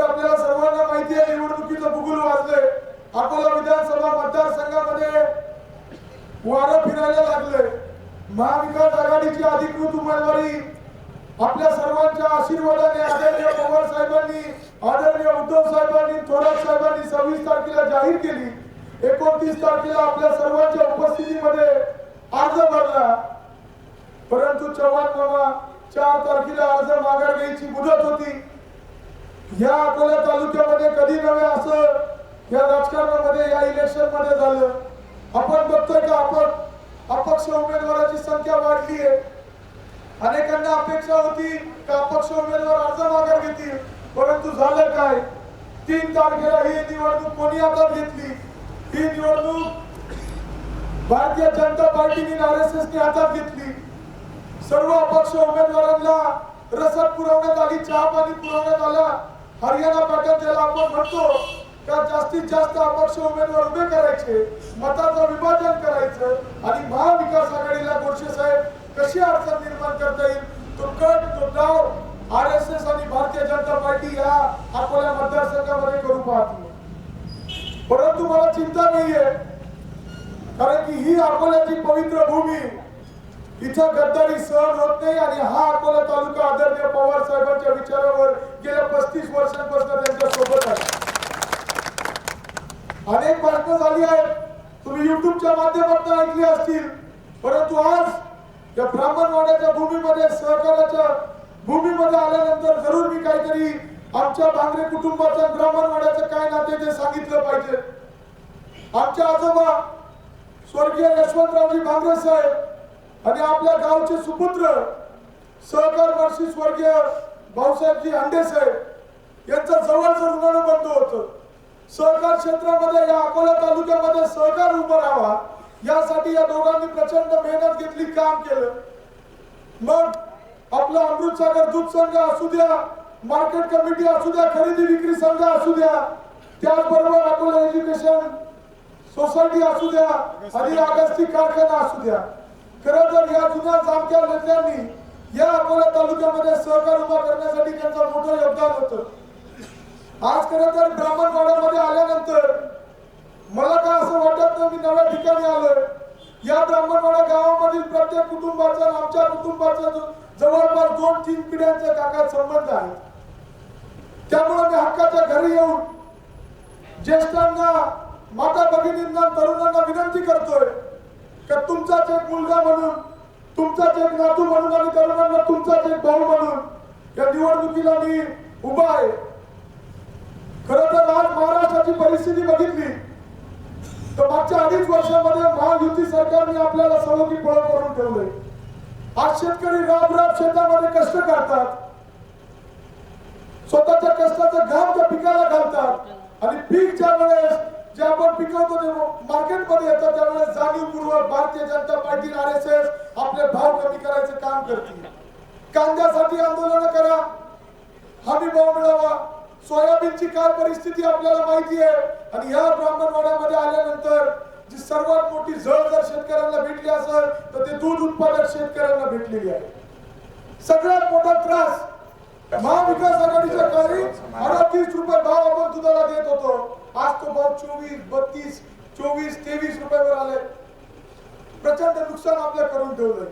तर आपल्याला सर्वांना माहिती आहे निवडणुकीचं भूगोल वाजलंय. अकोला विधानसभा मतदारसंघामध्ये वारं फिरायला लागलंय. महाविकास आघाडीची अधिकृत उमेदवारी आपल्या सर्वांच्या आशीर्वादाने आदरणीय पवार साहेबांनी आदरणीय उद्धव साहेबांनी थोरात साहेबांनी सव्वीस तारखेला जाहीर केली. एकोणतीस तारखेला आपल्या सर्वांच्या उपस्थितीमध्ये अर्ज भरला. परंतु चव्हाण मामा चार तारखेला अर्ज माघार घ्यायची मुदत होती. या अकोला तालुक्यामध्ये कधी नव्हे असं या राजकारणामध्ये या इलेक्शनमध्ये झालं. आपण बघतोय का आपण अपक्ष उमेदवाराची संख्या वाढली आहे अनेकांना अपेक्षा होती का अपक्ष उमेदवार अर्ज माघार घेतील परंतु झालं काय? तीन तारखेला ही निवडणूक कोणी हातात घेतली? ही निवडणूक भारतीय जनता पार्टीने आर एस एसने हातात घेतली. सर्व अपक्ष उमेदवारांना रसद पुरवण्यात आली चहा पाणी पुरवण्यात आला. हरियाणा पॅटर्न ज्याला आपण म्हणतो का जास्तीत जास्त अपक्ष उमेदवार उभे करायचे मताचं विभाजन करायचं आणि महाविकास आघाडीला गोडसे साहेब कशी अडचण निर्माण करता येईल? तो कट तो डाव आर एस एस आणि भारतीय जनता पार्टी या अकोला मतदारसंघामध्ये करू पाहतो. परंतु मला चिंता नाहीये कारण की ही अकोल्याची पवित्र भूमी इथं गद्दारी सहन होत नाही आणि हा अकोला तालुका आदरणीय पवार साहेबांच्या विचारावर गेल्या पस्तीस वर्षांपासून त्यांच्यासोबत आहे. अनेक भाषणं झाली आहेत. तुम्ही युट्यूबच्या माध्यमातून ऐकली असतील. परंतु आज या ब्राह्मणवाड्याच्या भूमीमध्ये सहकाराच्या भूमीमध्ये आल्यानंतर जरूर मी काहीतरी आमच्या भांगरे कुटुंबाच्या ब्राह्मणवाड्याचं काय नाते ते सांगितलं पाहिजे. आमच्या आजोबा स्वर्गीय यशवंतरावजी भांगरे साहेब आणि आपल्या गावचे सुपुत्र सहकार वर्षी स्वर्गीय भाऊसाहेबजी अंडेसाहेब यांचं जवळचं ऋणानं बंद होतं. सहकार क्षेत्रामध्ये या अकोला तालुक्यामध्ये सहकार उभं राहावा यासाठी या दोघांनी प्रचंड मेहनत घेतली काम केलं. मग आपला अमृतसागर दूध संघ असू द्या मार्केट कमिटी असू द्या खरेदी विक्री संघ असू द्या त्याचबरोबर अकोला एज्युकेशन सोसायटी असू द्या आणि आगस्ती कारखाना असू द्या. खरं तर या जुन्या जामक्या नेत्यांनी या अकोला तालुक्यामध्ये सहकार उभा करण्यासाठी त्यांचं मोठं योगदान होतं. आज खरं तर ब्राह्मणवाड्यामध्ये आल्यानंतर मला काय असं वाटत नाही मी नव्या ठिकाणी आलोय. या ब्राह्मणवाडा गावामधील प्रत्येक कुटुंबाचा आमच्या कुटुंबाचा जवळपास दोन तीन पिढ्यांच्या काकात संबंध आहे. त्यामुळे मी हक्काच्या घरी येऊन ज्येष्ठांना माता भगिनींना तरुणांना विनंती करतोय. का तुमचाच एक मुलगा म्हणून तुमचाच एक नातू म्हणून आणि तरुणांना तुमचाच एक भाऊ म्हणून या निवडणुकीला मी उभा आहे. खर तर आज महाराष्ट्राची परिस्थिती बघितली. तर मागच्या अडीच वर्षामध्ये महायुती सरकारने आपल्याला सवकी पळ करून ठेवलंय. आज शेतकरी राब राब शेतामध्ये कष्ट करतात. स्वतःच्या कष्टाचा घाम त्या पिकाला घालतात. आणि पीक ज्या वेळेस जे आपण पिकवतो ते मार्केटमध्ये येतात त्यावेळेस जाणीवपूर्वक Bharatiya Janata Party R S S आपले भाव कमी करायचं काम करतील. कांद्यासाठी आंदोलन करा. हमी भाव मिळावा. सोयाबीनची काय परिस्थिती आपल्याला माहिती आहे? आणि या ब्राह्मणवाड्यामध्ये आल्यानंतर जी सर्वात मोठी झळ जर शेतकऱ्यांना भेटली असेल तर ते दूध उत्पादक शेतकऱ्यांना भेटलेली आहे. सगळ्यात मोठा त्रास महाविकास आघाडीच्या काळी अडतीस रुपये भाव आपण दुधाला देत होतो. आज तो भाव चोवीस बत्तीस चोवीस तेवीस रुपयावर आले प्रचंड नुकसान आपल्या करून ठेवलंय.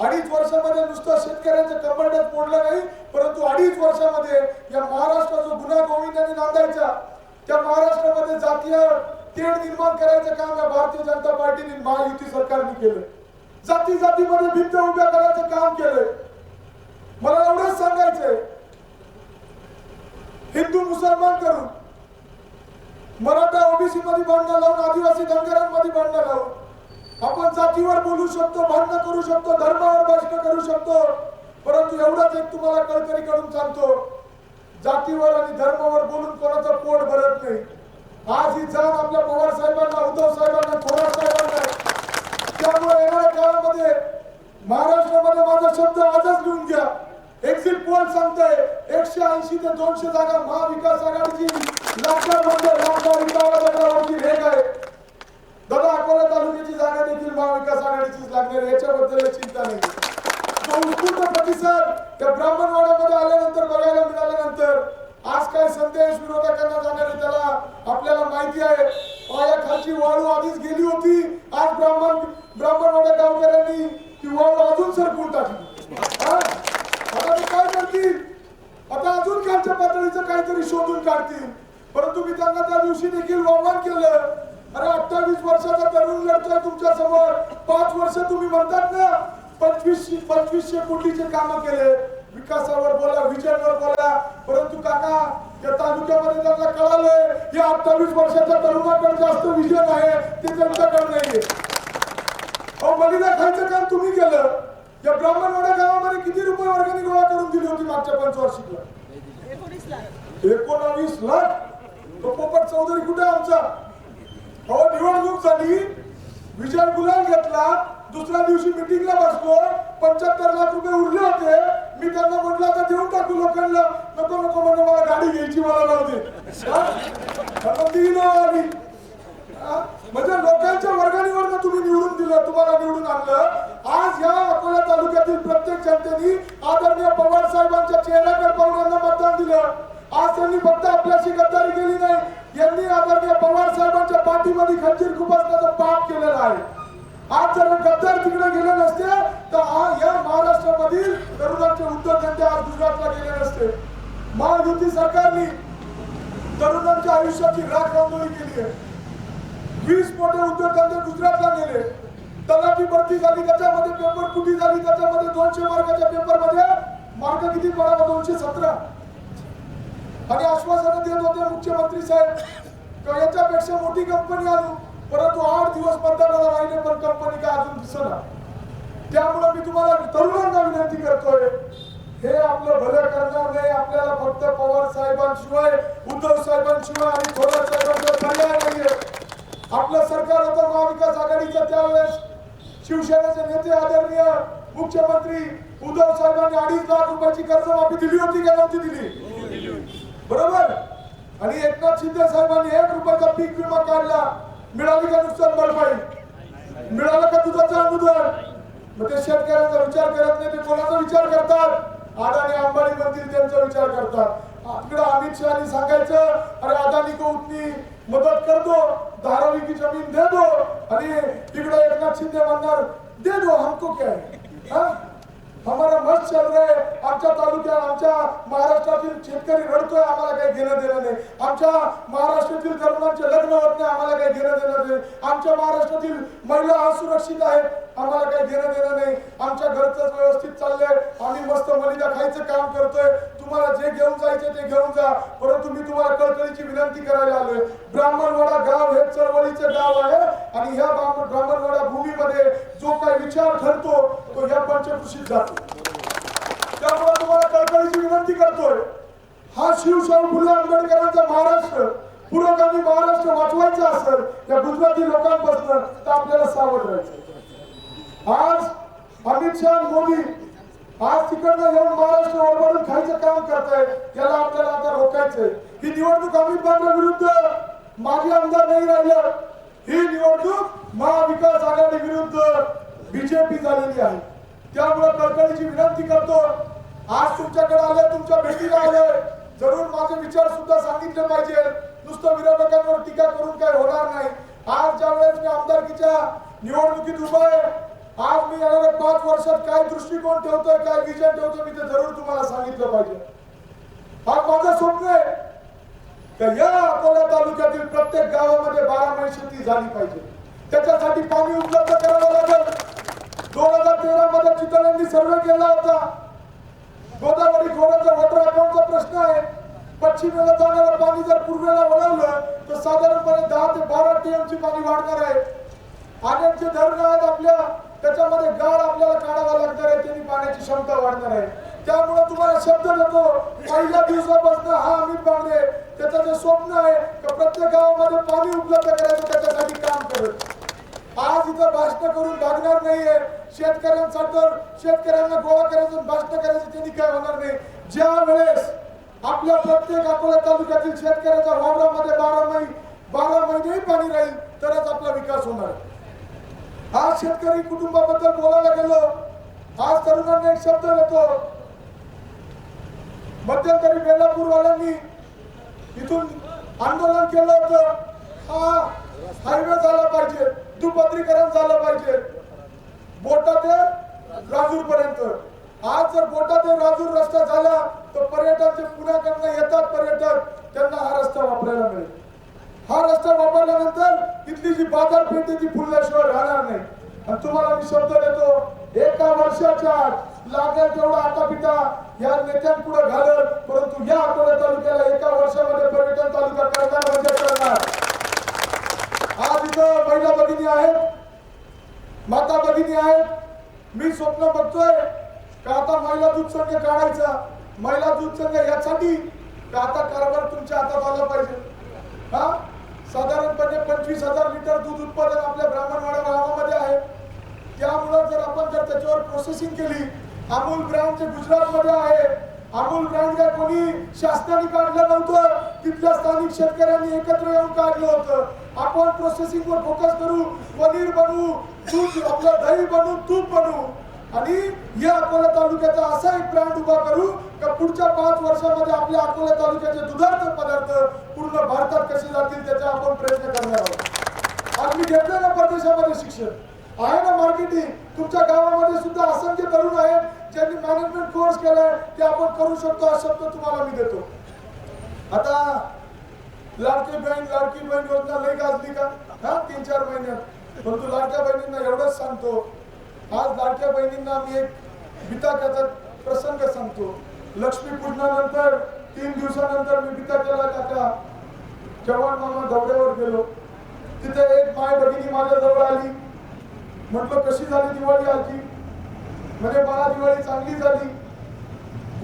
अडीच वर्षामध्ये नुसतं शेतकऱ्यांच्या कंबरड्यात फोडलं नाही परंतु अडीच वर्षामध्ये या महाराष्ट्र जो गुन्हा गोविंदाने नांदायचा त्या महाराष्ट्रामध्ये जातीय तेढ निर्माण करायचं काम या भारतीय जनता पार्टीने महायुती सरकारने केलं जाती जातीमध्ये भिंत उभ्या करायचं काम केलंय. मला एवढंच सांगायचंय हिंदू मुसलमान करून मराठा ओबीसी मध्ये भांडणं लावून आदिवासी धनगरांमध्ये भांडणं लावून आपण जातीवर बोलू शकतो भांडण करू शकतो धर्मावर भाषण करू शकतो परंतु एवढंच एक तुम्हाला कळकरी करून सांगतो जातीवर आणि धर्मावर बोलून कोणाचं पोट भरत नाही. आज ही जाण आपल्या पवार साहेबांना उद्धव साहेबांना थोरात साहेबांना त्यामुळे येणाऱ्या काळामध्ये महाराष्ट्रामध्ये माझा शब्द आजच लिहून घ्या. एक्झिट पोल सांगताय एकशे ऐंशी ते दोनशे जागा महाविकास आघाडीची लागणार म्हणजे लागणार रेग आहे. दादा अकोला तालुक्याची जागा देखील महाविकास आघाडीचीच लागणार याच्याबद्दल चिंता नाही. तो उत्स्फूर्त प्रतिसाद त्या ब्राह्मणवाड्यामध्ये आल्यानंतर बघायला मिळाल्यानंतर आज काय संदेश विरोधकांना जाणारे त्याला आपल्याला माहिती आहे. पायाखालची वाळू आधीच गेली होती. आज ब्राह्मण ब्राह्मणवाड्या गावकऱ्यांनी ती वाळू अजून सरकून टाकली. आता ते काय करतील? आता अजून खालच्या पातळीचं काहीतरी शोधून काढतील. परंतु मी त्यांना त्या दिवशी देखील आव्हान केलं अरे अठ्ठावीस वर्षाचा तरुण लढतोय तुमच्यासमोर पाच वर्ष तुम्ही म्हणतात ना पंचवीस पंचवीसशे कोटीचे काम केले. विकासावर बोला विजनवर बोला. परंतु काका या तालुक्यामध्ये त्यांना कळालंय या अठ्ठावीस वर्षाच्या तरुणाकडे जास्त विजन आहे ते त्यांच्याकडे नाहीये. अहो बलिदा खायचं काम तुम्ही केलं. या ब्राह्मणवाडा गावामध्ये किती रुपये वर्गणी गोळा करून दिली होती मागच्या पंचवार्षिकला? एकोणावीस लाख? तो पोपट चौधरी कुठे आमचा? अहो निवडणूक झाली. विजय गुलाल घेतला. दुसऱ्या दिवशी मिटिंगला बसलो. पंच्याहत्तर लाख रुपये उरले होते. मी त्यांना म्हटलं आता देऊन टाकू लोकांना. नको नको म्हणजे मला गाडी घ्यायची मला लावू आली. म्हणजे लोकांच्या वर्गणीवर तुम्ही निवडून दिलं तुम्हाला निवडून आणलं आज या अकोला तालुक्यातील प्रत्येक जनतेने आदरणीय पवार साहेबांच्या चेहऱ्याकडे पाहुण्यांना मतदान दिलं. आज त्यांनी फक्त आपल्याशी गद्दारी केली नाही. यांनी आदरणीय पवार साहेबांच्या पाठीमध्ये खंजीर खुपसण्याचं पाप केलेलं आहे. आज जर गद्दार तिकडे गेले नसते तर या महाराष्ट्रामधील तरुणांचे उद्योगधंदे आज गुजरातला गेले नसते. महायुती सरकारने तरुणांच्या आयुष्याची राख रांगोळी केली आहे. वीस मोठे उद्योगधंदे गुजरातला गेले. तलाठी भरती झाली त्याच्यामध्ये पेपर कुटी झाली त्याच्यामध्ये दोनशे मार्काच्या पेपरमध्ये मार्क किती पडावा दोनशे सतरा? आणि आश्वासन देत होते मुख्यमंत्री साहेब याच्यापेक्षा मोठी कंपनी आली परंतु आठ दिवस मतदानाला राहिले पण कंपनी काय अजून दिसना. त्यामुळे मी तुम्हाला तरुणांना विनंती करतोय हे आपलं भलं करणार नाही आपल्याला फक्त पवार साहेबांशिवाय उद्धव साहेबांशिवाय आणि थोरात साहेबांचा पर्याय नाहीये. आपलं सरकार होतं महाविकास आघाडीचं त्यावेळेस शिवसेनेचे नेते आदरणीय मुख्यमंत्री उद्धव साहेबांनी अडीच लाख रुपयाची कर्जमाफी दिली होती का नव्हती दिली? बरोबर? आणि एकनाथ शिंदे साहेबांनी एक रुपयाचा पीक विमा काढला. मिळाली का नुकसान भरपाई? मिळालं का दुधाचं अनुदान मग ते शेतकऱ्यांचा विचार करत नाही ते कोणाचा विचार करतात? अदानी अंबानी म्हणतील त्यांचा विचार करतात. तिकडे अमित शहानी सांगायचं अरे अदानी को उतनी मदत करतो धारावी की जमीन दे दो आणि तिकडे एकनाथ शिंदे म्हणणार दे दो हमको क्या है? हा? हमारा मस्त चल रहा आमच्या तालुक्यात आमच्या महाराष्ट्रातील शेतकरी रडतोय आम्हाला काही घेणं देणं नाही. आमच्या महाराष्ट्रातील तरुणांचे लग्न होत नाही आम्हाला काही घेणं देणं नाही. आमच्या महाराष्ट्रातील महिला असुरक्षित आहेत. आम्हाला काही देणं देणं नाही. आमच्या घरच व्यवस्थित चाललंय. आम्ही मस्त मलिदा खायचं काम करतोय. तुम्हाला जे घेऊन जायचं ते घेऊन जा. परंतु मी तुम्हाला कळकळीची विनंती करायला आलोय. ब्राह्मणवाडा गाव हे चळवळीचं गाव आहे आणि ह्या ब्राह्मण- ब्राह्मणवाडा भूमीमध्ये जो काही विचार ठरतो तो या पंचकृषीत जातो. त्यामुळे तुम्हाला कळकळीची विनंती करतोय. हा शिवशाहू फुले आंबेडकरांचा महाराष्ट्र. पुरोगामी महाराष्ट्र वाचवायचा असेल या गुजराती लोकांपासून तर आपल्याला सावध राहायचं. आज अमित शहा मोदी आज तिकडनं येऊन महाराष्ट्र ओरबाडून खायचं काम करताय. याला आपल्याला आता रोखायचंय. ही निवडणूक अमित बांगला विरुद्ध माजी आमदार नाही राहिलं. ही निवडणूक महाविकास आघाडी विरुद्ध बीजेपी झालेली आहे. त्यामुळे कळकळीची विनंती करतो. आज तुमच्याकडे आले तुमच्या भेटीला आले जरूर माझे विचार सुद्धा सांगितले पाहिजे. नुसतं विरोधकांवर टीका करून काय होणार नाही. आज ज्या वेळेस मी आमदारकीच्या निवडणुकीत उभा आहे आज मी येणाऱ्या पाच वर्षात काय दृष्टिकोन ठेवतोय काय विजन ठेवतोय मी ते जरूर तुम्हाला सांगितलं पाहिजे. हा माझं स्वप्न आहे तर या अकोला तालुक्यातील प्रत्येक गावामध्ये बारामाही शेती झाली पाहिजे. त्याच्यासाठी पाणी उपलब्ध करावं लागेल. दोन हजार तेरा मध्ये चितळ्यांनी सर्वे केला होता. गोदावरी खोऱ्याचा वॉटर अकाउंटचा प्रश्न आहे. पश्चिमेला जाणारं पाणी जर पूर्वेला वळवलं तर साधारणपणे दहा ते बारा टीएमची पाणी वाढणार आहे. अनेक जे धरणं आहेत आपल्या त्याच्यामध्ये गाळ आपल्याला काढावा लागणार आहे त्यांनी पाण्याची क्षमता वाढणार आहे. त्यामुळे तुम्हाला शब्द देतो पहिल्या दिवसापासून हा अमित बांगडे त्याचं जे स्वप्न आहे का प्रत्येक गावामध्ये पाणी उपलब्ध करायचं त्याच्यासाठी काम करत. आज इथं भाषण करून भागणार नाहीये. शेतकऱ्यांसाठी शेतकऱ्यांना गोळा करायचं भाषण करायचं त्यांनी काय होणार नाही. ज्या वेळेस आपल्या प्रत्येक अकोला तालुक्यातील शेतकऱ्याच्या वावरामध्ये बारा महिने बारा महिनेही पाणी राहील तरच आपला विकास होणार आहे. आज शेतकरी कुटुंबाबद्दल बोलायला गेलो आज तरुणांना एक शब्द देतो. मध्यंतरी बेलापूरवाल्यांनी इथून आंदोलन केलं होतं. हा हायवे झाला पाहिजे दुपत्रीकरण झालं पाहिजे. बोटा ते राजूर पर्यंत आज जर बोटा ते राजूर रस्ता झाला तर पर्यटक जे पुण्याकडनं येतात पर्यटक त्यांना हा रस्ता वापरायला मिळेल. हा रस्ता वापरल्यानंतर तिथली जी बाजारपेठ ती फुलल्याशिवाय राहणार नाही. आणि तुम्हाला मी शब्द देतो एका वर्षाच्या लागेल तेवढा आता या नेत्यांपुढे घालत परंतु या अकोला तालुक्याला एका वर्षामध्ये पर्यटन तालुका करणार म्हणजे करणार. आज इथं महिला भगिनी आहेत माता भगिनी आहेत. मी स्वप्न बघतोय का आता महिला दूध संघ काढायचा? महिला दूध संघ यासाठी का आता कारभार तुमच्या हातात आला पाहिजे? हा? साधारणपणे पंचवीस हजार लिटर दूध उत्पादन आपल्या ब्राह्मणवाडा गावामध्ये आहे. त्यामुळं जर आपण जर त्याच्यावर प्रोसेसिंग केली अमूल ब्रँड जे गुजरातमध्ये आहे अमूल ब्रँड काय कोणी शासनाने काढलं नव्हतं तिथल्या स्थानिक शेतकऱ्यांनी एकत्र येऊन काढलं होतं. आपण प्रोसेसिंग वर फोकस करू पनीर बनवू दूध आपलं दही बनवू तूप बनवू. आणि या अकोला तालुक्याचा असा एक ब्रँड उभा करू का पुढच्या पाच वर्षामध्ये आपल्या अकोला तालुक्याचे दुधार्थ पदार्थ पूर्ण भारतात कसे जातील त्याचा आपण प्रयत्न करणार आहोत. आज मी घेतलं ना परदेशामध्ये शिक्षण. आहे ना मार्केटिंग? तुमच्या गावामध्ये सुद्धा असंख्य तरुण आहेत ज्यांनी मॅनेजमेंट कोर्स केलाय ते आपण करू शकतो हा शब्द तुम्हाला मी देतो. आता लाडकी बहीण लाडकी बहीण योजना लई गाजली का? हा तीन चार महिन्यात. परंतु लाडक्या बहिणींना एवढंच सांगतो आज लाडक्या बहिणींना मी एक बिताक्याचा प्रसंग सांगतो. लक्ष्मी पूजनानंतर तीन दिवसानंतर मी बिताक्याला काका जवान मामा दौऱ्यावर गेलो. तिथे एक माय भगिनी माझ्या जवळ आली. म्हटलं कशी झाली दिवाळी आजी? म्हणजे मला दिवाळी चांगली झाली.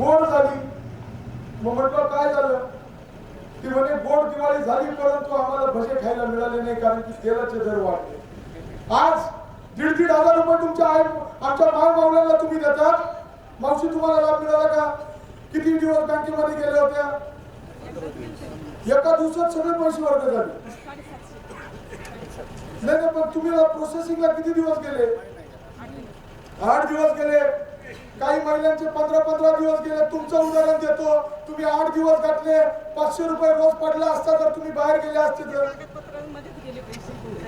गोड झाली. मग म्हटलं काय झालं? ती म्हणे गोड दिवाळी झाली परंतु आम्हाला भजे खायला मिळाले नाही कारण की तेलाचे दर वाढले. आज दीड दीड हजार रुपये तुमच्या आई आमच्या माय मावल्याला तुम्ही देतात. मावशी तुम्हाला लाभ मिळाला का? किती दिवस बँकेमध्ये गेल्या होत्या? एका दिवसात सगळे पैसे वर्ग झाले. नाही नाही पण तुम्ही प्रोसेसिंगला किती दिवस गेले? आठ दिवस गेले. काही महिलांचे पंधरा पंधरा दिवस गेले. तुमचं उदाहरण देतो. तुम्ही आठ दिवस घातले. पाचशे रुपये रोज पडला असता तर तुम्ही बाहेर गेले असते तर?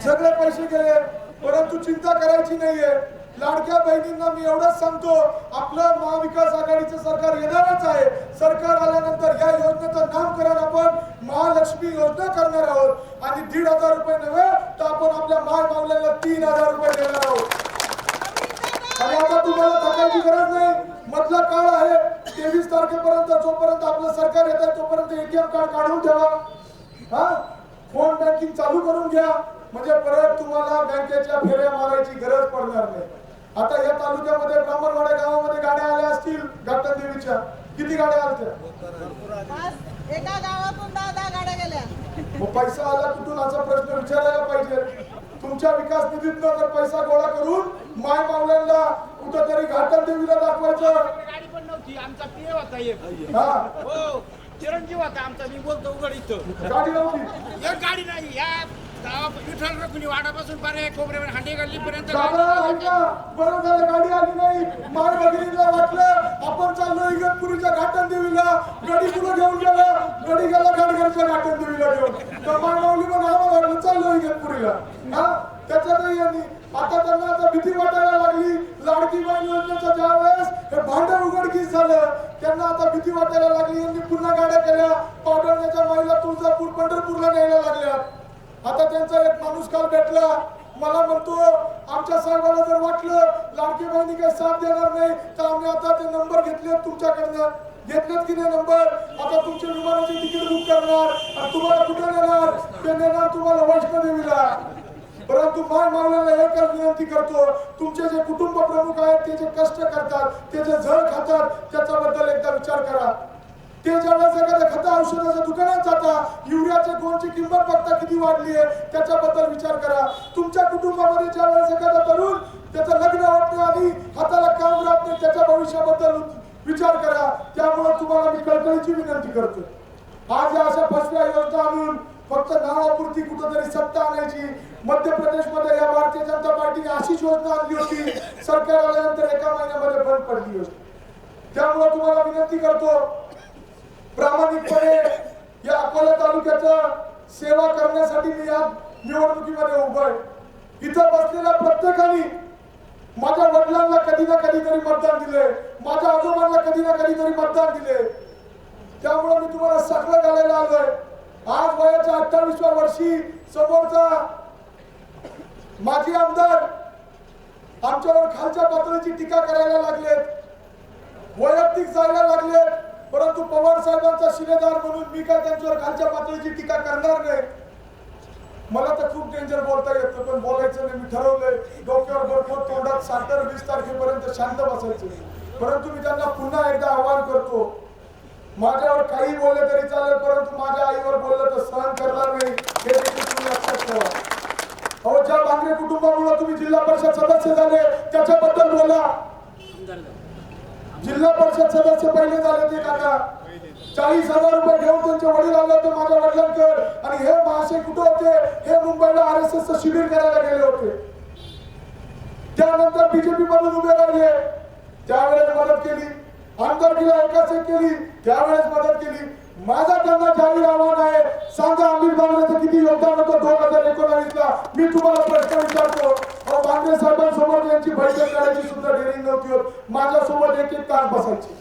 सगळे पैसे गेले. परंतु चिंता करायची नाहीये. लाडक्या बहिणींना मी एवढंच सांगतो आपलं महाविकास आघाडीचं सरकार येणारच आहे. सरकार आल्यानंतर या योजनेचं नामकरण आपण महालक्ष्मी योजना करणार आहोत. आणि दीड हजार रुपये नव्हे तर आपण आपल्या माय मावल्याला तीन हजार रुपये देणार आहोत. आणि आता तुम्हाला थकायची गरज नाही. मधला काळ आहे. तेवीस तारखेपर्यंत जोपर्यंत आपलं सरकार येत आहे तोपर्यंत एटीएम कार्ड काढून ठेवा. हा? फोन बँकिंग चालू करून घ्या. म्हणजे परत तुम्हाला बँकेच्या फेऱ्या मारायची गरज पडणार नाही. आता या तालुक्यामध्ये ब्राह्मणवाडा गावामध्ये गाड्या आल्या असतील घाटन देवीच्या. किती गाड्या आल्या आज एका गावातून दहा दहा गाड्या गेल्या. मग पैसा आला कुठून? असा प्रश्न विचारायला पाहिजे. तुमच्या विकास निधीतनं जर पैसा गोळा करून माय मावल्यांना कुठंतरी घाटन देवीला दाखवायचं. गाडी पण नव्हती आमचा पिय होता एक. हा. हो चिरंजीव होता आमचा मी बोलतो उघड इथं. गाडी नव्हती. एक गाडी नाही या विठ्ठल रखुनी वाडापासून पारे कोपऱ्यावर हांडे गल्ली पर्यंत दादा ऐका बरं झालं गाडी आली नाही. माय भगिनीला वाटलं आपण चाललो इगतपुरीच्या घाटन देवीला. गडी कुठं घेऊन गेला. गडी गेला घाटन देवीला घेऊन. तर माऊली मग आम्हाला वाटलं चाललो इगतपुरीला. हा? त्याच्यातही यांनी आता त्यांना आता भीती वाटायला लागली. लाडकी ज्या वेळेस हे भांडण उघडकीस झालं त्यांना आता भीती वाटायला लागली. यांनी पुन्हा गाड्या केल्या. पावडरण्याच्या महिला तुळजापूर पंढरपूरला न्यायला लागल्या. आता त्यांचा एक माणूस काल भेटला. मला म्हणतो आमच्या साहेबाला जर वाटलं लाडकी बहिणी काही साथ देणार नाही तर आम्ही आता ते नंबर घेतले तुमच्याकडनं. घेतलेत की नाही नंबर? आता तुमचे विमानाचे तिकीट बुक करणार. आणि तुम्हाला कुठे नेणार? ते नेणार तुम्हाला वैष्णोदेवीला. परंतु माय मावल्याला एकच विनंती करतो तुमचे जे कुटुंब प्रमुख आहेत ते जे कष्ट करतात ते जे झळ खातात त्याच्याबद्दल एकदा विचार करा. ते ज्यावेळेस एखाद्या खता औषधाच्या दुकानात जाता युरियाच्या गोळची किंमत बघता किती वाढली आहे त्याच्याबद्दल विचार करा. तुमच्या कुटुंबामध्ये ज्यावेळेस एखादा तरुण त्याचं लग्न होत नाही आणि हाताला काम राहत नाही त्याच्या भविष्याबद्दल विचार करा. त्यामुळे तुम्हाला मी कळकळीची विनंती करतो आज या अशा फसव्या योजना आणून फक्त नावापुरती कुठंतरी सत्ता आणायची. मध्य प्रदेशमध्ये या भारतीय जनता पार्टीने अशीच योजना आणली होती. सरकार आल्यानंतर एका महिन्यामध्ये बंद पडली होती. त्यामुळे तुम्हाला विनंती करतो प्रामाणिकपणे या अकोला तालुक्याचं सेवा करण्यासाठी मी या निवडणुकीमध्ये उभं आहे. इथं बसलेल्या प्रत्येकाने माझ्या वडिलांना कधी ना कधीतरी मतदान दिले माझ्या आजोबांना कधी ना कधीतरी मतदान दिले त्यामुळे मी तुम्हाला सगळं घालायला आलोय. आज वयाच्या अठ्ठावीसव्या वर्षी समोरचा माजी आमदार आमच्यावर खालच्या पातळीची टीका करायला लागलेत वैयक्तिक जायला लागलेत परंतु पवार साहेबांचा शिलेदार म्हणून मी काय त्यांच्यावर खालच्या पातळीची टीका करणार नाही? मला तर खूप डेंजर बोलता येतं पण बोलायचं नाही. मी ठरवलंय डोक्यावर भरपूर तोंडात साखर वीस तारखेपर्यंत शांत बसायचं. परंतु मी त्यांना पुन्हा एकदा आव्हान करतो माझ्यावर काही बोलले तरी चालेल परंतु माझ्या आईवर बोललं तर सहन करणार नाही. हे देखील तुम्ही लक्षात ठेवा. अहो ज्या बांगरे कुटुंबामुळे तुम्ही जिल्हा परिषद सदस्य झाले त्याच्याबद्दल बोला. जिल्हा परिषद सदस्य पहिले झाले ते काका. चाळीस हजार रुपये घेऊन त्यांचे वडील आले होते माझ्या वडिलांकडे. आणि हे महाशय कुठे होते? हे मुंबईला आर एस एस शिबिर करायला गेले होते. त्यानंतर बीजेपी मधून उभे राहिले. त्यावेळेस मदत केली. आमदारकीला एकाच एक केली. त्यावेळेस मदत केली. माझा त्यांना जाहीर आव्हान आहे सांगा अमित बांगरेचं किती योगदान होतं दोन हजार एकोणावीस ला मी तुम्हाला प्रश्न विचारतो. माझ्या साहेबांसोबत यांची बैठक करायची सुद्धा डेअरिंग नव्हती होत. माझ्यासोबत एक एक तास बसायची.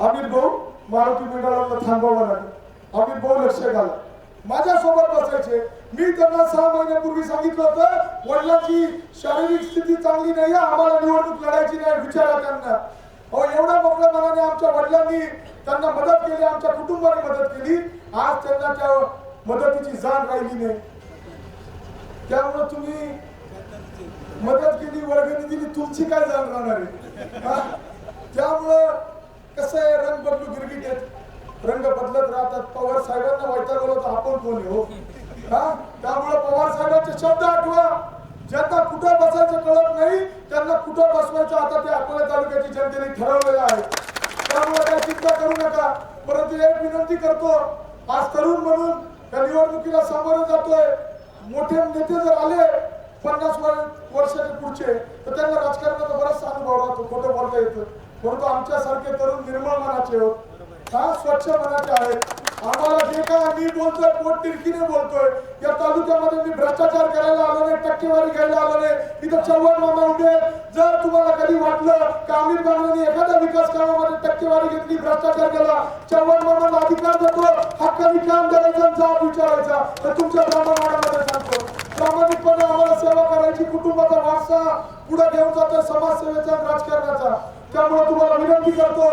अमित भाऊ मारुती मंडळाला थांबवावं लागलं अमित भाऊ लक्ष घाला. माझ्यासोबत बसायचे. मी त्यांना सहा महिन्यापूर्वी सांगितलं होतं वडिलांची शारीरिक स्थिती चांगली नाही आहे आम्हाला निवडणूक लढायची नाही विचारा त्यांना. अहो एवढ्या मोकळ्या मनाने आमच्या वडिलांनी त्यांना मदत केली आमच्या कुटुंबाने मदत केली. आज त्यांना त्या मदतीची जाण राहिली नाही. त्यामुळे तुम्ही मदत केली वर्गणी दिली तुमची काय जाण राहणार आहे? त्यामुळं कसं आहे रंग बदलू गिरगिट आहेत रंग बदलत राहतात. पवार साहेबांना वैतागवलं तर आपण कोण हो? हा? त्यामुळे पवार साहेबांचे शब्द आठवा. ज्यांना कुठं बसायचं कळत नाही त्यांना कुठं बसवायचं आता ते अकोला तालुक्याची जनतेने ठरवलेलं आहे. त्यामुळे काय चिंता करू नका. परंतु एक विनंती करतो आज तरुण म्हणून त्या निवडणुकीला सामोरं जातोय. मोठे नेते जर आले पन्नास वर- वर्षाचे पुढचे तर त्यांना राजकारणाचा बराचसा अनुभव राहतो खोटं बोलता येतं. परंतु आमच्यासारखे तरुण निर्मळ मनाचे होत हा स्वच्छ मनाचे आहेत. आम्हाला जे काय मी बोलतोय पोट तिरकीने बोलतोय. या तालुक्यामध्ये मी भ्रष्टाचार करायला आलो नाही टक्केवारी घ्यायला आलो नाही. इथं चव्हाण मामा उभे जर तुम्हाला कधी वाटलं की अमित बांगरेंनी एखाद्या विकास कामामध्ये टक्केवारी घेतली भ्रष्टाचार केला चव्हाण मामाला अधिकार देतो हक्कानी काम करायचा आणि जाब विचारायचा. तर तुमच्या ब्राह्मणवाड्यामध्ये सांगतो. प्रामाणिकपणे आम्हाला सेवा करायची कुटुंबाचा वारसा पुढे घेऊन जातो समाजसेवेचा राजकारणाचा. त्यामुळे तुम्हाला विनंती करतो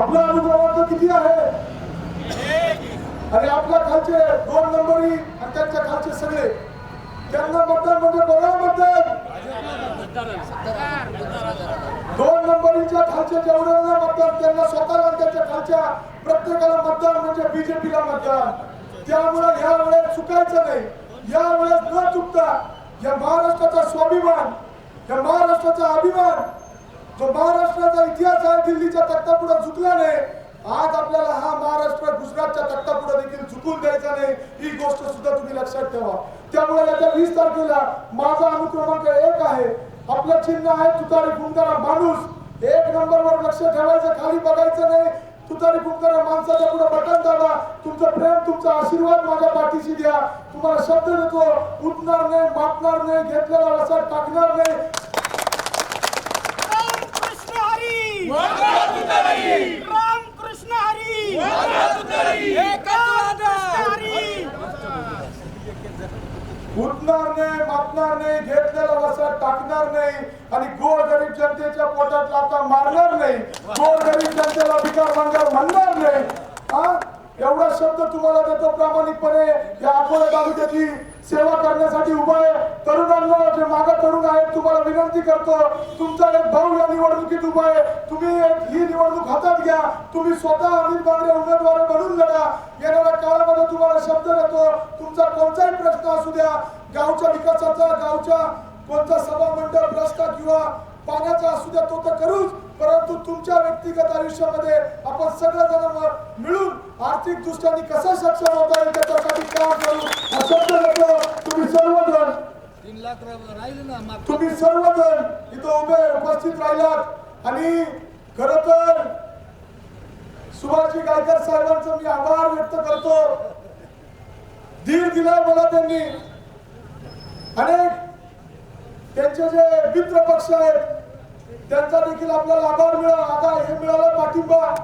आपला अनुभव किती आहे? आणि आपल्या खालचे दोन नंबरी आणि त्यांच्या खालचे सगळे. त्यांना मतदान म्हणजे बघा मतदान. दोन नंबरीच्या खालचे जेवढ्यांना मतदान त्यांना स्वतःला त्यांच्या खालच्या प्रत्येकाला मतदान म्हणजे बीजेपीला मतदान. त्यामुळे ह्या वेळेस चुकायचं नाही. या वेळेस न चुकता या महाराष्ट्राचा स्वाभिमान या महाराष्ट्राचा अभिमान जो महाराष्ट्राचा इतिहास आहे दिल्लीच्या तख्तापुढे झुकला नाही आज आपल्याला हा महाराष्ट्र गुजरातच्या तख्तापुढे देखील झुकून द्यायचा नाही ही गोष्ट सुद्धा तुम्ही लक्षात ठेवा. त्यामुळे येत्या वीस तारखेला माझा अनुक्रमांक एक आहे. आपलं चिन्ह आहे तुतारी गुंडारा माणूस. एक नंबरवर लक्ष ठेवायचं खाली बघायचं नाही. तुतारी फुंकणाऱ्या माणसाच्या पुढे बटन दाबा तुमचं प्रेम तुमचा आशीर्वाद माझ्या पाठीशी द्या. तुम्हाला शब्द देतो उठणार नाही मापणार नाही घेतलेला रसा टाकणार नाही. कृष्ण हरी! राम कृष्ण हरी कृष्ण हरी उठणार नाही मापणार नाही घेतलेला वसा टाकणार नाही आणि गोर गरीब जनतेच्या पोटात लाता मारणार नाही गोर गरीब जनतेला भिकार मागणार म्हणणार नाही. हा? एवढा शब्द तुम्हाला देतो प्रामाणिकपणे. या अकोला तालुक्याची सेवा करण्यासाठी उभा आहे. तरुणांना जे मागे तरुण आहेत तुम्हाला विनंती करतो तुमचा एक भाऊ या निवडणुकीत उभा आहे. तुम्ही एक ही निवडणूक हातात घ्या. तुम्ही स्वतः अमित बागरे उमेदवार म्हणून लढा. येणाऱ्या काळामध्ये तुम्हाला शब्द देतो. तुमचा कोणताही प्रश्न असू द्या. गावच्या विकासाचा गावच्या कोणता सभा मंडळ रस्ता किंवा पाण्याचा असू द्या तो तर करूच परंतु तुमच्या व्यक्तिगत आयुष्यामध्ये आपण सगळेजण मिळून आर्थिक दृष्ट्याने कसं सक्षम होता येईल त्याच्यासाठी काम करू. देतो तुम्ही सर्वजण तीन लाख राहिले ना तुम्ही सर्वजण इथं उभे उपस्थित राहिलात. आणि खर तर सुभाषजी गायकर साहेबांचं मी आभार व्यक्त करतो. धीर दिला मला त्यांनी. अनेक त्यांचे जे मित्र पक्ष आहेत त्यांचा देखील आपल्याला आभार मिळाला. आता हे मिळाला पाठिंबा.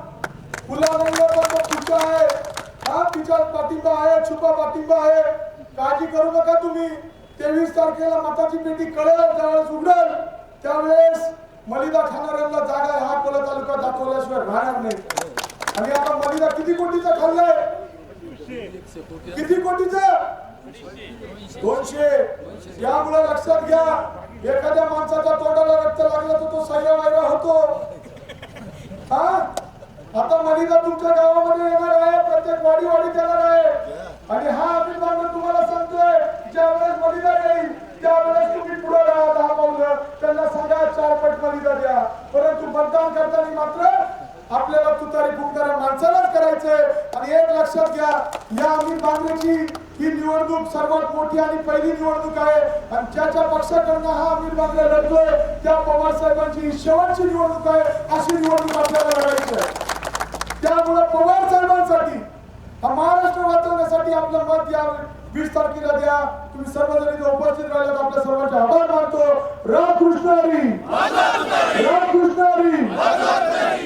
फुला नाही आहे. हा तिचा पाठिंबा आहे छुपा पाठिंबा आहे. काळजी करू नका तुम्ही. तेवीस तारखेला मताची पेटी कळेल त्यावेळेस उघडेल. त्यावेळेस मलिदा खाणाऱ्यांना जागा आहे. हा कोला तालुका दाखवल्याशिवाय राहणार नाही. आणि आता मलिदा किती कोटीचा खाल्लाय? किती कोटीचा? दोनशे. यामुळे लक्षात घ्या. एखाद्या माणसाच्या तोंडाला रक्त लागलं तर तो सह्या वायरा होतो. हा? आता मलिदा तुमच्या गावामध्ये येणार आहे. प्रत्येक वाडी वाडीत येणार आहे. आणि हा अभिमान तुम्हाला सांगतोय. ज्या वेळेस मलिदा येईल त्यावेळेस तुम्ही पुढे राहा. दहा पावलं. त्यांना सांगा चार पट मलिदा द्या. परंतु मतदान करताना मात्र आपल्याला तुतारी फुंकणाऱ्या माणसालाच करायचंय. आणि एक लक्षात घ्या या अमित बांगरेची निवडणूक सर्वात मोठी आणि पहिली निवडणूक आहे. आणि ज्याच्या पक्षाकडनं हा अमित बांगरे लढतोय त्या पवार साहेबांची ही शेवटची निवडणूक आहे अशी निवडणूक आपल्याला लढायची आहे. त्यामुळे पवार साहेबांसाठी हा महाराष्ट्र वाचवण्यासाठी आपलं मत या वीस तारखेला द्या. तुम्ही सर्वजण इथे उपस्थित राहिल्यात आपल्या सर्वांचे आभार मानतो. रामकृष्ण हरी. रामकृष्ण हरी.